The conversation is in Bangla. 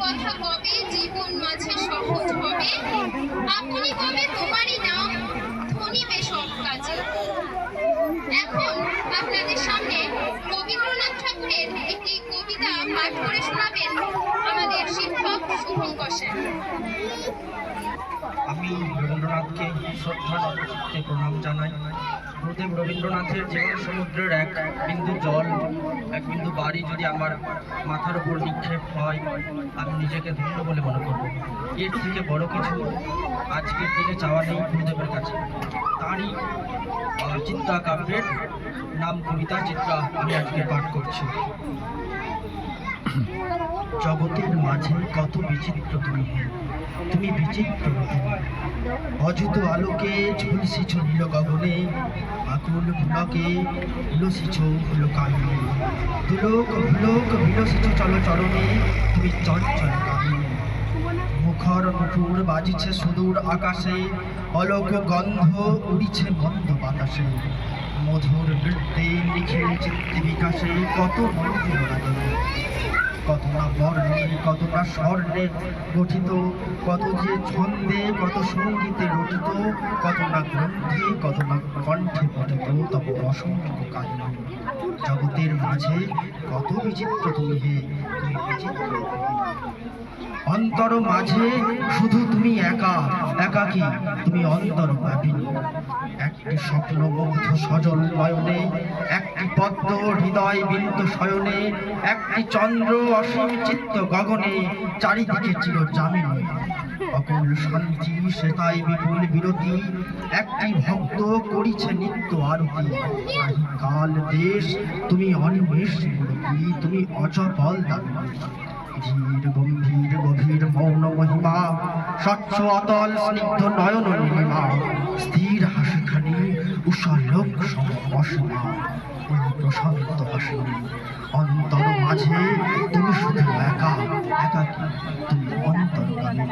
কথা কবে জীবন মাঝে সহজ হবে। আপনি কবে তোমারই নাম ধনিবে সব কাজে এখন আপনাদের সামনে রবীন্দ্রনাথ ঠাকুরের একটি কবিতা পাঠ করে শোনাবেন আমাদের শিক্ষক শুভঙ্কর স্যার আমি রবীন্দ্রনাথকে শ্রদ্ধা প্রণাম জানাই। গুরুদেব রবীন্দ্রনাথের জীবন সমুদ্রের এক বিন্দু জল এক বিন্দু বাড়ি যদি আমার মাথার উপর নিক্ষেপ হয়, আমি নিজেকে ধন্য বলে মনে করব। এর থেকে বড় কিছু আজকের দিনে চাওয়া নেই গুরুদেবের কাছে। তারই চিত্রা কাব্যের নাম কবিতা চিত্রা আমি আজকে পাঠ করছি। জগতের মাঝে কত বিচিত্র তুমি। তুমি বিচিত্র। অযুত আলোকে ঝুলসিছ নীল গগনে। আকুল ফুলকে উলসিছ ফুল কাননে দুলোক ভুলোক বিলসিছ চল চরণে তুমি চঞ্চল মুখর মুখুর বাজিছে সুদূর আকাশে অলোক গন্ধ উড়িছে মন্দ বাতাসে। মধুর নৃত্যে নিখিল চিত্তে বিকাশে কত মন্দির রাজনে কত না বর্ণে কত না স্বর্ণে গঠিত, কত যে ছন্দে, কত সঙ্গীতে রচিত কত না গ্রন্থে কত না কণ্ঠে পঠিত, তব অসংখ্য কাহিনী জগতের মাঝে কত বিচিত্র তুমি হে বিচিত্র অন্তর মাঝে শুধু তুমি একা একাকী তুমি অন্তর ব্যাপিনী একটি স্বপ্ন মুগ্ধ সজল নয়নে একটি পদ্ম হৃদয় বিন্দু শয়নে, একটি চন্দ্র অসীম চিত্ত গগনে, চারিদিকে চির জামিনী অকুল শান্তি সেতাই বিপুল বিরতি, একটি ভক্ত করিছে নিত্য আরতি। নাহি কাল দেশ, তুমি অনিমেষ তুমি অচপল দাবি ধীর, গম্ভীর, গভীর মৌন মহিমা, স্বচ্ছ অতল, স্নিগ্ধ নয়ন নীলিমা। স্থির হাসিখানি উষালোক সম অসীমা, ওই প্রশান্ত হাসি। অন্তর মাঝে তুমি শুধু একা একা তুমি অন্তর্গামী?